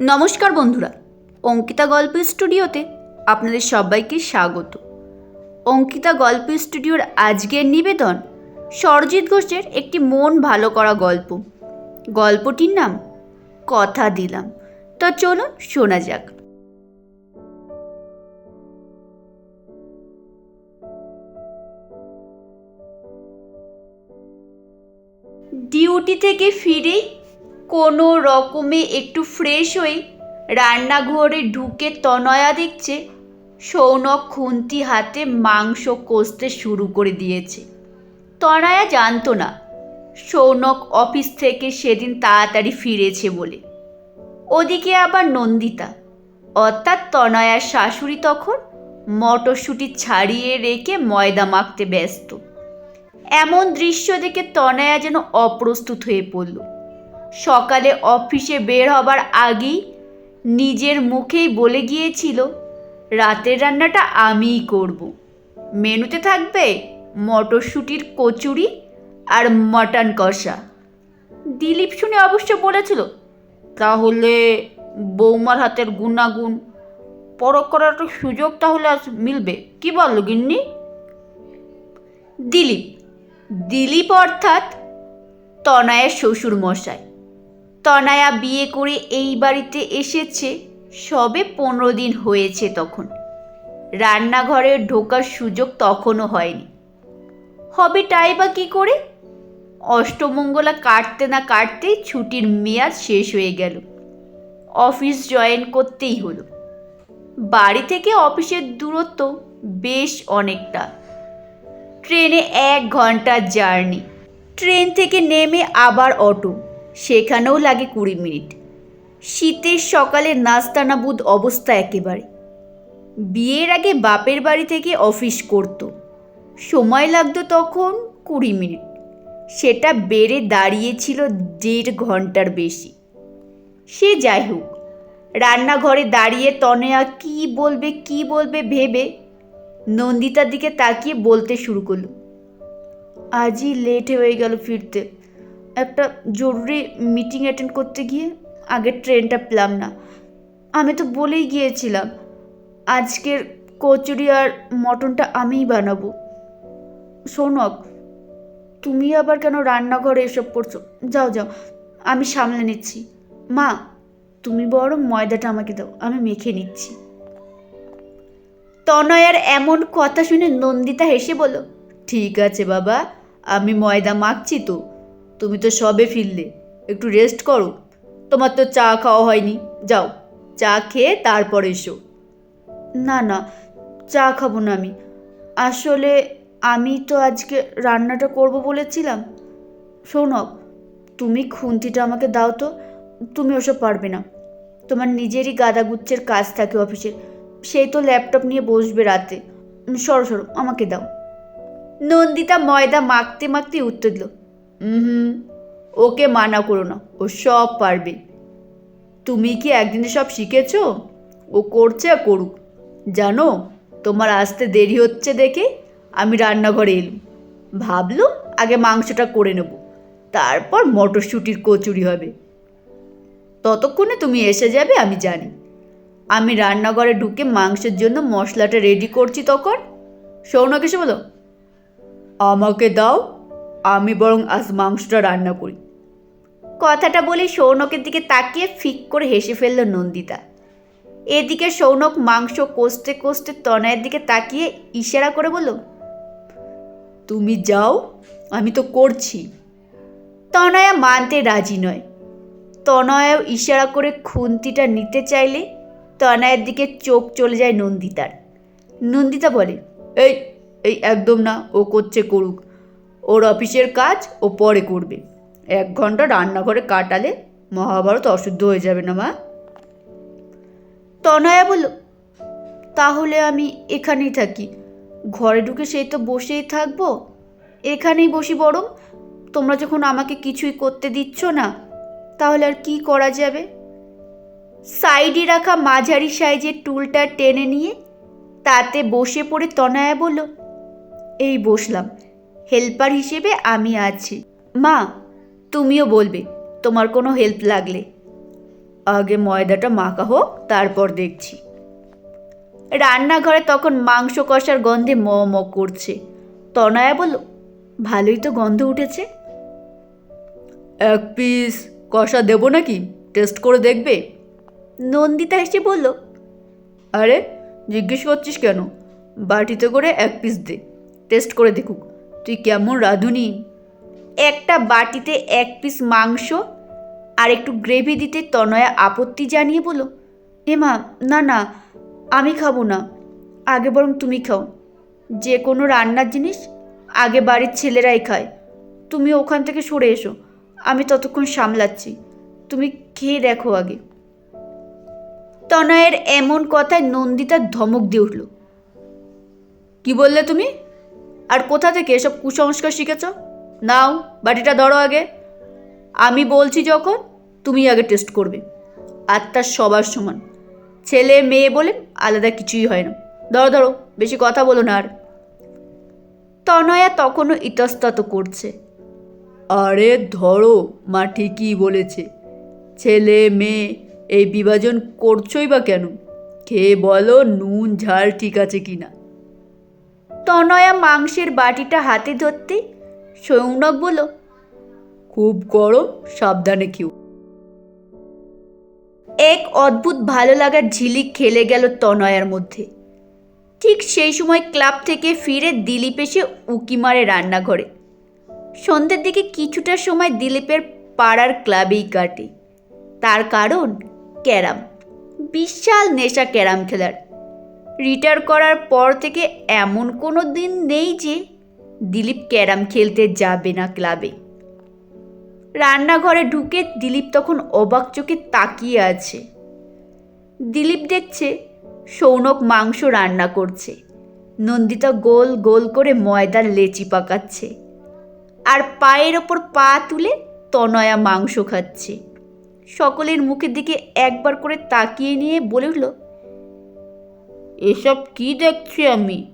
নমস্কার বন্ধুরা, অঙ্কিতা গল্প স্টুডিওতে আপনাদের সবাইকে স্বাগত। অঙ্কিতা গল্প স্টুডিওর আজকের নিবেদন সরজিৎ ঘোষের একটি মন ভালো করা গল্প। গল্পটির নাম, কথা দিলাম। তো চলুন শোনা যাক। ডিউটি থেকে ফিরেই কোনো রকমে একটু ফ্রেশ হয়ে রান্নাঘরে ঢুকে তনয়া দেখছে সৌনক খুন্তি হাতে মাংস কষতে শুরু করে দিয়েছে। তনয়া জানতো না সৌনক অফিস থেকে সেদিন তাড়াতাড়ি ফিরেছে বলে। ওদিকে আবার নন্দিতা, অর্থাৎ তনয়ার শাশুড়ি তখন মটরশুঁটি ছাড়িয়ে রেখে ময়দা মাখতে ব্যস্ত। এমন দৃশ্য দেখে তনয়া যেন অপ্রস্তুত হয়ে পড়ল। সকালে অফিসে বের হবার আগেই নিজের মুখেই বলে গিয়েছিল, রাতের রান্নাটা আমিই করব। মেনুতে থাকবে মটরশুঁটির কচুরি আর মটন কষা। দিলীপ শুনে অবশ্য বলেছিল, তাহলে বৌমার হাতের গুণাগুণ পরখ করার একটা সুযোগ তাহলে আজ মিলবে। কি বলল গিন্নি? দিলীপ দিলীপ অর্থাৎ তনায়ের শ্বশুর মশাই তনায়া বিয়ে করে এই বাড়িতে এসেছে। সবে পনেরো দিন হয়েছে তখন। রান্নাঘরে ঢোকার সুযোগ তখনও হয়নি। হবে তাই বা কী করে? অষ্টমঙ্গলা কাটতে না কাটতেই ছুটির মেয়াদ শেষ হয়ে গেল। অফিস জয়েন করতেই হলো। বাড়ি থেকে অফিসের দূরত্ব বেশ অনেকটা। ট্রেনে এক ঘণ্টার জার্নি। ট্রেন থেকে নেমে আবার অটো। সেখানেও লাগে কুড়ি মিনিট। শীতের সকালে নাস্তানাবুদ অবস্থা একেবারে। বিয়ের আগে বাপের বাড়ি থেকে অফিস করত। সময় লাগতো তখন কুড়ি মিনিট। সেটা বেড়ে দাঁড়িয়েছিল দেড় ঘণ্টার বেশি। সে যাই হোক, রান্নাঘরে দাঁড়িয়ে তনয়া কি বলবে কি বলবে ভেবে নন্দিতার দিকে তাকিয়ে বলতে শুরু করল, আজই লেট হয়ে গেল ফিরতে। একটা জরুরি মিটিং অ্যাটেন্ড করতে গিয়ে আগের ট্রেনটা পেলাম না। আমি তো বলেই গিয়েছিলাম, আজকের কচুরি আর মটনটা আমিই বানাবো। শোনক তুমি আবার কেন রান্নাঘরে এসব করছ? যাও যাও, আমি সামলে নিচ্ছি। মা, তুমি বরং ময়দাটা আমাকে দাও, আমি মেখে নিচ্ছি। তনয়ার এমন কথা শুনে নন্দিতা হেসে বলল, ঠিক আছে বাবা, আমি ময়দা মাখছি তো। তুমি তো সবে ফিরলে। একটু রেস্ট করো। তোমার তো চা খাওয়া হয়নি। যাও, চা খেয়ে তারপর এসো। না না, চা খাব না আমি। আসলে আমি তো আজকে রান্নাটা করব বলেছিলাম। শোনক, তুমি খুন্তিটা আমাকে দাও তো। তুমি ওসব পারবে না। তোমার নিজেরই গাদাগুচ্ছের কাজ থাকে অফিসে। সেই তো ল্যাপটপ নিয়ে বসবে রাতে। সরো সরো, আমাকে দাও। নন্দিতা ময়দা মাখতে মাখতে উত্তর দিল। হুম ওকে মানা করো না। ও সব পারবে। তুমি কি একদিনে সব শিখেছো? ও করছে করুক। জানো, তোমার আসতে দেরি হচ্ছে দেখে আমি রান্নাঘরে এলুম। ভাবলুম আগে মাংসটা করে নেব। তারপর মটরশুঁটির কচুরি হবে। ততক্ষণে তুমি এসে যাবে, আমি জানি। আমি রান্নাঘরে ঢুকে মাংসের জন্য মশলাটা রেডি করছি তখন। সৌনক এসে বলো আমাকে দাও। আমি বরং আজ মাংসটা রান্না করি। কথাটা বলে সৌনকের দিকে তাকিয়ে ফিক করে হেসে ফেলল নন্দিতা। এদিকে সৌনক মাংস কষতে কষতে তনয়ের দিকে তাকিয়ে ইশারা করে বলল তুমি যাও আমি তো করছি। তনয়া মানতে রাজি নয়। তনয়াও ইশারা করে খুন্তিটা নিতে চাইলে তনয়ের দিকে চোখ চলে যায় নন্দিতার। নন্দিতা বলে এই এই একদম না ও করছে করুক। ওর অফিসের কাজ ও পরে করবে। এক ঘণ্টা রান্নাঘরে কাটালে মহাভারত অশুদ্ধ হয়ে যাবে না, মা? তনয়া বলল, তাহলে আমি এখানেই থাকি। ঘরে ঢুকে সেই তো বসেই থাকব। এখানেই বসি বরং। তোমরা যখন আমাকে কিছুই করতে দিচ্ছ না, তাহলে আর কি করা যাবে? সাইডে রাখা মাঝারি সাইজের টুলটা টেনে নিয়ে তাতে বসে পড়ে তনয়া বলল, এই বসলাম। হেল্পার হিসেবে আমি আছি। মা, তুমিও বলবে, তোমার কোনো হেল্প লাগলে। আগে ময়দাটা মাখা হোক, তারপর দেখছি। রান্নাঘরে তখন মাংস কষার গন্ধে ম ম করছে। তনয়া বলল, ভালোই তো গন্ধ উঠেছে। এক পিস কষা দেবো নাকি? টেস্ট করে দেখবে। নন্দিতা হেসে বলল, আরে, জিজ্ঞেস করছিস কেন? বাটিতে করে এক পিস দে, টেস্ট করে দেখুক। তুই কেমন রাঁধুনি? একটা বাটিতে এক পিস মাংস আর একটু গ্রেভি দিতে তনয়া আপত্তি জানিয়ে বলো এ মা, না না, আমি খাব না, আগে বরং তুমি খাও। যে কোনো রান্নার জিনিস আগে বাড়ির ছেলেরাই খায়। তুমি ওখান থেকে সরে এসো, আমি ততক্ষণ সামলাচ্ছি। তুমি খেয়ে দেখো আগে। তনয়ের এমন কথায় নন্দিতা ধমক দিয়ে উঠল, কি বললে তুমি? আর কোথা থেকে এসব কুসংস্কার শিখেছ? নাও, বাটিটা ধরো আগে। আমি বলছি যখন, তুমি আগে টেস্ট করবে। আর তার সবার সমান। ছেলে, মেয়ে বলে আলাদা কিছুই হয় না। ধরো ধরো, বেশি কথা বলো না আর। তনয়া তখনও ইতস্তত করছে। আরে ধরো, মা ঠিকই বলেছে। ছেলে, মেয়ে, এই বিভাজন করছোই বা কেন? খেয়ে বলো, নুন, ঝাল ঠিক আছে কিনা? তনয়া মাংসের বাটিটা হাতে ধরতে সৌনক বলল, খুব গরম, সাবধানে খেও। এক অদ্ভুত ভালো লাগার ঝিলিক খেলে গেল তনয়ার মধ্যে। ঠিক সেই সময় ক্লাব থেকে ফিরে দিলীপ এসে উকি মারে রান্নাঘরে। সন্ধ্যের দিকে কিছুটা সময় দিলীপের পাড়ার ক্লাবেই কাটে। তার কারণ ক্যারাম, বিশাল নেশা ক্যারাম খেলার। রিটায়ার করার পর থেকে এমন কোনো দিন নেই যে দিলীপ ক্যারাম খেলতে যাবে না ক্লাবে। রান্নাঘরে ঢুকে দিলীপ তখন অবাক চোখে তাকিয়ে আছে। দিলীপ দেখছে সৌনক মাংস রান্না করছে। নন্দিতা গোল গোল করে ময়দার লেচি পাকাচ্ছে আর পায়ের ওপর পা তুলে তনয়া মাংস খাচ্ছে। সকলের মুখের দিকে একবার করে তাকিয়ে নিয়ে বলে উঠল এসব কি দেখছি আমি?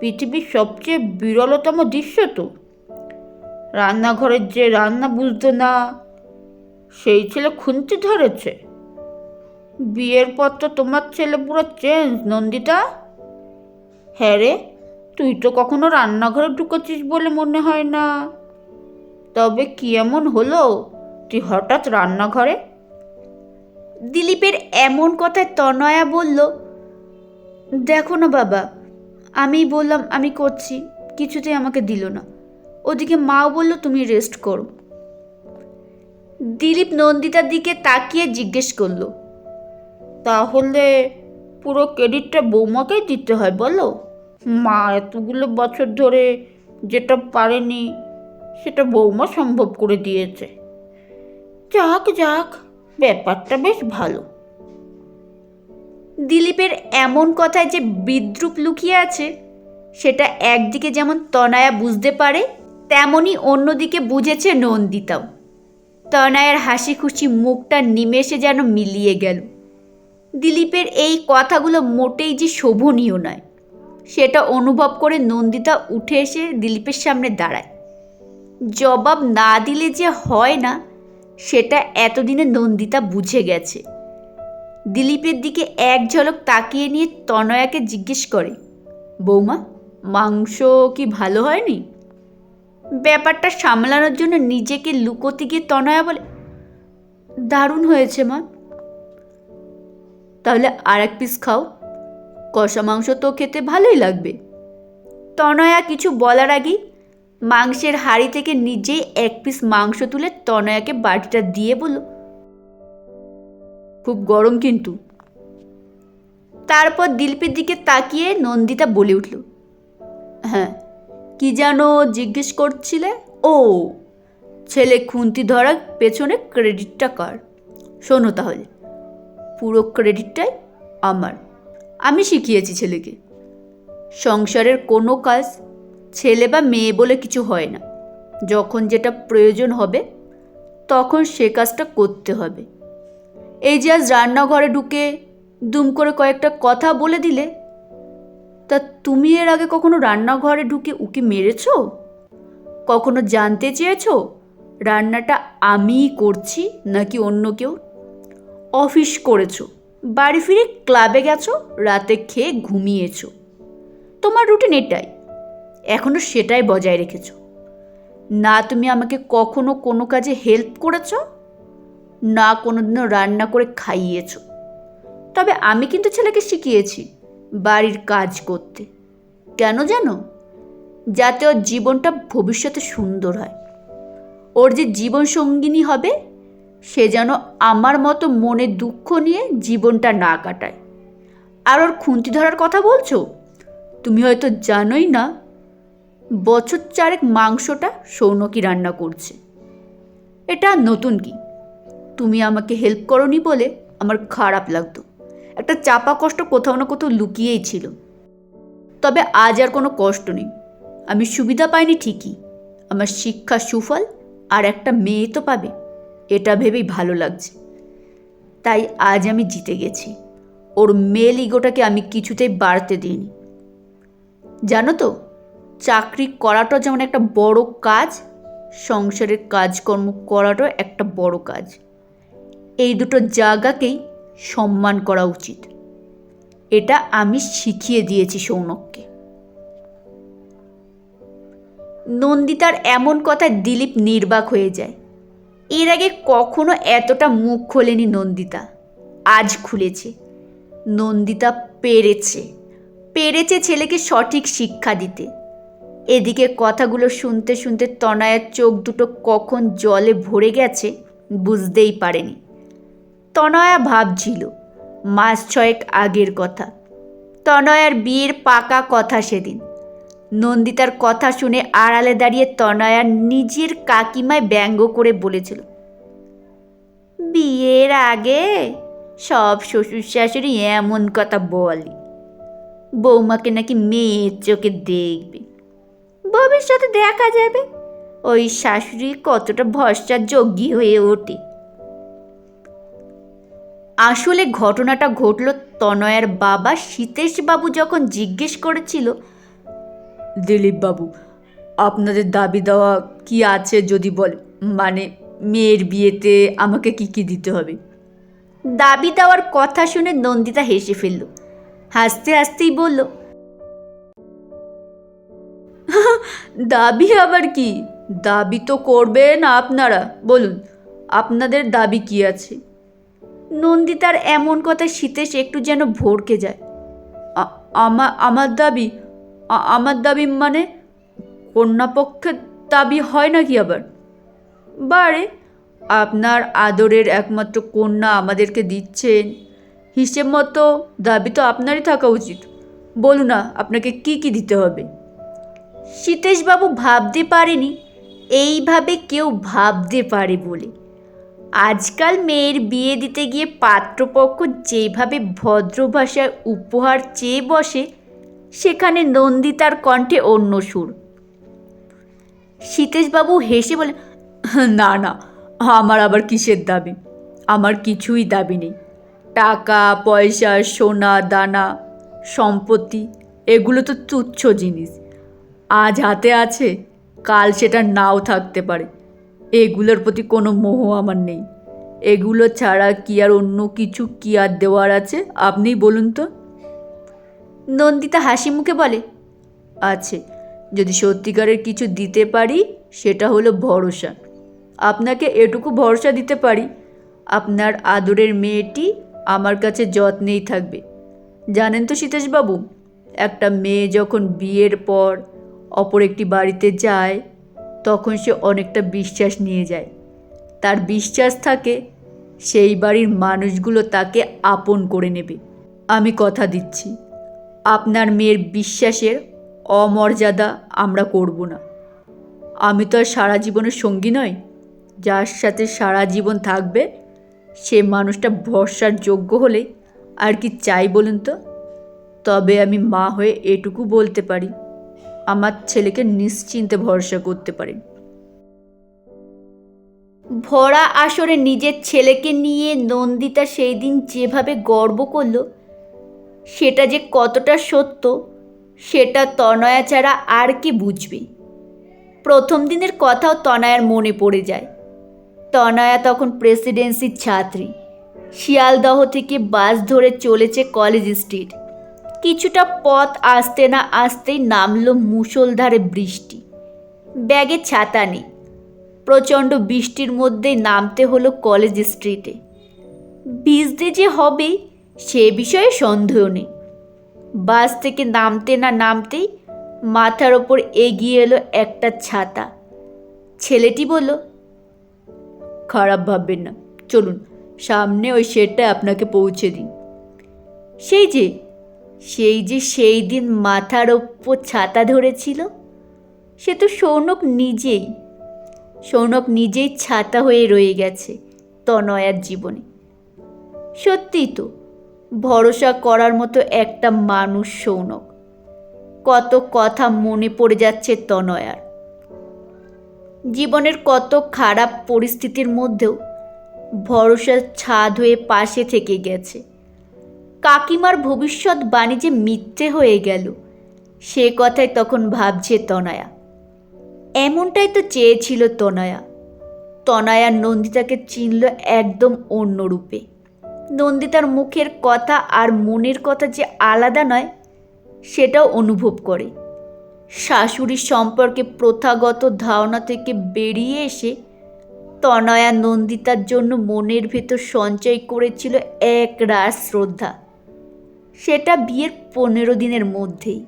পৃথিবীর সবচেয়ে বিরলতম দৃশ্য তো। রান্নাঘরের যে রান্না বুঝতো না, সেই ছেলে খুন্তি ধরেছে। বিয়ের পর তো তোমার ছেলে পুরো চেঞ্জ নন্দিতা। হ্যাঁ রে, তুই তো কখনো রান্নাঘরে ঢুকেছিস বলে মনে হয় না। তবে কি এমন হলো, তুই হঠাৎ রান্নাঘরে? দিলীপের এমন কথায় তনয়া বলল দেখো না বাবা আমি বললাম আমি করছি, কিছুতেই আমাকে দিল না। ওদিকে মাও বলল, তুমি রেস্ট করো। দিলীপ নন্দিতার দিকে তাকিয়ে জিজ্ঞেস করল, তাহলে পুরো ক্রেডিটটা বৌমাকেই দিতে হয় বলো? মা, এতগুলো বছর ধরে যেটা পারেনি, সেটা বৌমা সম্ভব করে দিয়েছে। যাক যাক, ব্যাপারটা বেশ ভালো। দিলীপের এমন কথায় যে বিদ্রুপ লুকিয়ে আছে, সেটা একদিকে যেমন তনয়া বুঝতে পারে, তেমনি অন্যদিকে বুঝেছে নন্দিতাও। তনয়ার হাসি খুশি মুখটা নিমেষে যেন মিলিয়ে গেল। দিলীপের এই কথাগুলো মোটেই যে শোভনীয় নয়, সেটা অনুভব করে নন্দিতা উঠে এসে দিলীপের সামনে দাঁড়ায়। জবাব না দিলে যে হয় না, সেটা এতদিনে নন্দিতা বুঝে গেছে। দিলীপের দিকে এক ঝলক তাকিয়ে নিয়ে তনয়াকে জিজ্ঞেস করে, বৌমা, মাংস কি ভালো হয়নি? ব্যাপারটা সামলানোর জন্য নিজেকে লুকোতে গিয়ে তনয়া বলে, দারুণ হয়েছে, মা। তাহলে আর এক পিস খাও। কষা মাংস তো খেতে ভালোই লাগবে। তনয়া কিছু বলার আগেই মাংসের হাড়ি থেকে নিজেই এক পিস মাংস তুলে তনয়াকে বাটিটা দিয়ে বলল খুব গরম কিন্তু। তারপর দিলীপের দিকে তাকিয়ে নন্দিতা বলে উঠল হ্যাঁ কি যেন জিজ্ঞেস করছিলে? ও, ছেলে খুন্তি ধরার পেছনে ক্রেডিটটা কার? শোনো তাহলে, পুরো ক্রেডিটটাই আমার। আমি শিখিয়েছি ছেলেকে। সংসারের কোনো কাজ ছেলে বা মেয়ে বলে কিছু হয় না। যখন যেটা প্রয়োজন হবে, তখন সে কাজটা করতে হবে। এই যে আজ রান্নাঘরে ঢুকে দুম করে কয়েকটা কথা বলে দিলে, তা তুমি এর আগে কখনো রান্নাঘরে ঢুকে উকি মেরেছ? কখনো জানতে চেয়েছো রান্নাটা আমিই করছি নাকি অন্য কেউ? অফিস করেছ, বাড়ি ফিরে ক্লাবে গেছো, রাতে খেয়ে ঘুমিয়েছো। তোমার রুটিন এটাই এখনও সেটাই বজায় রেখেছো। না তুমি আমাকে কখনো কোনো কাজে হেল্প করেছ? না কোনোদিনও রান্না করে খাইয়েছ। তবে আমি কিন্তু ছেলেকে শিখিয়েছি বাড়ির কাজ করতে। কেন জানো? যাতে ওর জীবনটা ভবিষ্যতে সুন্দর হয়। ওর যে জীবন সঙ্গিনী হবে, সে যেন আমার মতো মনে দুঃখ নিয়ে জীবনটা না কাটায়। আর ওর খুন্তি ধরার কথা বলছো? তুমি হয়তো জানোই না, বছর চারেক মাংসটা সৌনকি রান্না করছে। এটা নতুন কি? তুমি আমাকে হেল্প করনি বলে আমার খারাপ লাগতো। একটা চাপা কষ্ট কোথাও না কোথাও লুকিয়েই ছিল। তবে আজ আর কোনো কষ্ট নেই। আমি সুবিধা পাইনি ঠিকই। আমার শিক্ষা সুফল আর একটা মেয়ে তো পাবে। এটা ভেবেই ভালো লাগছে। তাই আজ আমি জিতে গেছি। ওর মেল ইগোটাকে আমি কিছুতেই বাড়তে দিইনি। জানো তো, চাকরি করাটা যেমন একটা বড় কাজ, সংসারের কাজকর্ম করাটাও একটা বড় কাজ। এই দুটো জায়গাকেই সম্মান করা উচিত। এটা আমি শিখিয়ে দিয়েছি সৌনককে। নন্দিতার এমন কথায় দিলীপ নির্বাক হয়ে যায়। এর আগে কখনো এতটা মুখ খোলেনি নন্দিতা। আজ খুলেছে। নন্দিতা পেরেছে। পেরেছে ছেলেকে সঠিক শিক্ষা দিতে। এদিকে কথাগুলো শুনতে শুনতে তনয়ার চোখ দুটো কখন জলে ভরে গেছে বুঝতেই পারেনি। তনয়া ভাবছিল, মাস ছয়েক আগের কথা। তনয়ার বিয়ের পাকা কথা সেদিন। নন্দিতার কথা শুনে আড়ালে দাঁড়িয়ে তনয়া নিজের কাকিমায় ব্যঙ্গ করে বলেছিল, বিয়ের আগে সব শ্বশুর শাশুড়ি এমন কথা বলে। বৌমাকে নাকি মেয়ের চোখে দেখবে। ভবিষ্যতে দেখা যাবে। ওই শাশুড়ি কতটা ভরসা যোগ্যী হয়ে ওঠে। আসলে ঘটনাটা ঘটল তনয়ার বাবা সীতেশবাবু যখন জিজ্ঞেস করেছিল দিলীপবাবু আপনাদের দাবি দেওয়া কি আছে যদি বলে? মানে মেয়ের বিয়েতে আমাকে কি কি দিতে হবে? দাবি দেওয়ার কথা শুনে নন্দিতা হেসে ফেলল হাসতে হাসতেই বলল দাবি আবার কি? দাবি তো করবেন আপনারা বলুন আপনাদের দাবি কি আছে? নন্দিতার এমন কথা শীতেশ একটু যেন ভরকে যায়। আমার আমার দাবি আমার দাবি মানে কন্যাপক্ষের দাবি হয় নাকি আবার? বারে, আপনার আদরের একমাত্র কন্যা আমাদেরকে দিচ্ছেন। হিসেব মতো দাবি তো আপনারই থাকা উচিত। বলুন না, আপনাকে কি কি দিতে হবে? সীতেশবাবু ভাবতে পারেনি, এইভাবে কেউ ভাবতে পারে বলে। আজকাল মেয়ের বিয়ে দিতে গিয়ে পাত্রপক্ষ যেভাবে ভদ্র ভাষায় উপহার চেয়ে বসে, সেখানে নন্দিতার কণ্ঠে অন্য সুর। সীতেশবাবু হেসে বলে, না না, আমার আবার কিসের দাবি? আমার কিছুই দাবি নেই। টাকা, পয়সা, সোনা, দানা, সম্পত্তি, এগুলো তো তুচ্ছ জিনিস। আজ হাতে আছে, কাল সেটা নাও থাকতে পারে। এগুলোর প্রতি কোনো মোহ আমার নেই। এগুলো ছাড়া কি আর অন্য কিছু কি আর দেওয়ার আছে? আপনিই বলুন তো। নন্দিতা হাসি মুখে বলে আছে। যদি সত্যিকারের কিছু দিতে পারি সেটা হলো ভরসা। আপনাকে এটুকু ভরসা দিতে পারি আপনার আদরের মেয়েটি আমার কাছে যত্নেই থাকবে। জানেন তো সীতেশবাবু একটা মেয়ে যখন বিয়ের পর অপর একটি বাড়িতে যায় তখন সে অনেকটা বিশ্বাস নিয়ে যায়। তার বিশ্বাস থাকে, সেই বাড়ির মানুষগুলো তাকে আপন করে নেবে। আমি কথা দিচ্ছি, আপনার মেয়ের বিশ্বাসের অমর্যাদা আমরা করব না। আমি তো আর সারা জীবনের সঙ্গী নই, যার সাথে সারা জীবন থাকবে, সে মানুষটা ভরসার যোগ্য হলে আর কি চাই বলুন তো? তবে আমি মা হয়ে এটুকু বলতে পারি। আমার ছেলেকে নিশ্চিন্তে ভরসা করতে পারেন। ভরা আসরে নিজের ছেলেকে নিয়ে নন্দিতা সেই দিন যেভাবে গর্ব করল, সেটা যে কতটা সত্য, সেটা তনয়া ছাড়া আর কি বুঝবে। প্রথম দিনের কথাও তনয়ার মনে পড়ে যায়। তনয়া তখন প্রেসিডেন্সির ছাত্রী। শিয়ালদহ থেকে বাস ধরে চলেছে কলেজ স্ট্রিট। কিছুটা পথ আসতে না আসতেই নামলো মুষলধারে বৃষ্টি। ব্যাগে ছাতা নেই। প্রচণ্ড বৃষ্টির মধ্যেই নামতে হলো কলেজ স্ট্রিটে। ভিজতে যে হবে, সে বিষয়ে সন্দেহ নেই। বাস থেকে নামতে না নামতেই মাথার ওপর এগিয়ে এলো একটা ছাতা। ছেলেটি বলল, খারাপ ভাববেন না। চলুন, সামনে ওই শেডটা আপনাকে পৌঁছে দিন সেই যে সেই যে সেই দিন মাথার ওপর ছাতা ধরেছিল, সে তো সৌনক নিজেই সৌনক নিজেই ছাতা হয়ে রয়ে গেছে তনয়ার জীবনে। সত্যিই তো, ভরসা করার মতো একটা মানুষ সৌনক। কত কথা মনে পড়ে যাচ্ছে তনয়ার। জীবনের কত খারাপ পরিস্থিতির মধ্যেও ভরসার ছাদ হয়ে পাশে থেকে গেছে। কাকিমার ভবিষ্যৎ বাণী যে মিথ্যে হয়ে গেল, সে কথাই তখন ভাবছে তনয়া। এমনটাই তো চেয়েছিল তনয়া। তনয়া নন্দিতাকে চিনল একদম অন্য রূপে। নন্দিতার মুখের কথা আর মনের কথা যে আলাদা নয়, সেটাও অনুভব করে। শাশুড়ির সম্পর্কে প্রথাগত ধারণা থেকে বেরিয়ে এসে তনয়া নন্দিতার জন্য মনের ভেতর সঞ্চয় করেছিল এক রাস শ্রদ্ধা। সেটা বিয়ের পনেরো দিনের মধ্যেই।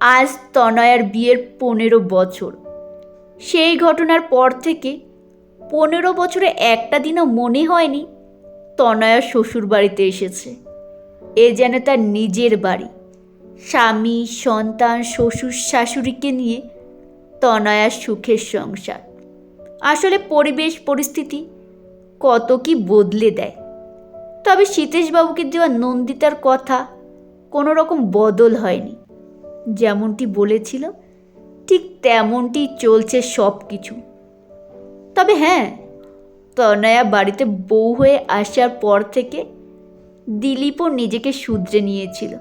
আজ তনয়ার বিয়ের পনেরো বছর। সেই ঘটনার পর থেকে পনেরো বছরে একটা দিনও মনে হয়নি তনয়া শ্বশুর বাড়িতে এসেছে। এ যেন তার নিজের বাড়ি। স্বামী, সন্তান, শ্বশুর, শাশুড়িকে নিয়ে তনয়ার সুখের সংসার। আসলে পরিবেশ, পরিস্থিতি কত কি বদলে দেয়। তবে সীতেশবাবুকে দেওয়া নন্দিতার কথা কোনো রকম বদল হয়নি। যেমনটি বলেছিল ঠিক তেমনটি চলছে সব কিছু তবে হ্যাঁ তনয়া বাড়িতে বউ হয়ে আসার পর থেকে দিলীপও নিজেকে শুধরে নিয়েছিল।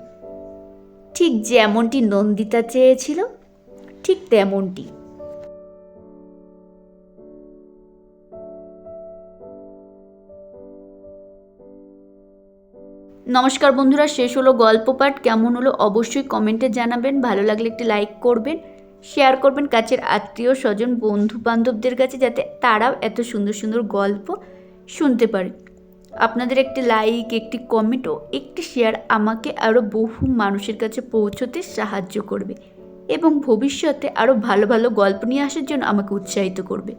ঠিক যেমনটি নন্দিতা চেয়েছিল, ঠিক তেমনটি। নমস্কার বন্ধুরা, শেষ হলো গল্প পাঠ। কেমন হলো অবশ্যই কমেন্টে জানাবেন। ভালো লাগলে একটি লাইক করবেন শেয়ার করবেন কাছের আত্মীয় স্বজন বন্ধু বান্ধবদের কাছে যাতে তারাও এত সুন্দর সুন্দর গল্প শুনতে পারে। আপনাদের একটি লাইক একটি কমেন্ট ও একটি শেয়ার আমাকে আরও বহু মানুষের কাছে পৌঁছতে সাহায্য করবে এবং ভবিষ্যতে আরও ভালো ভালো গল্প নিয়ে আসার জন্য আমাকে উৎসাহিত করবে।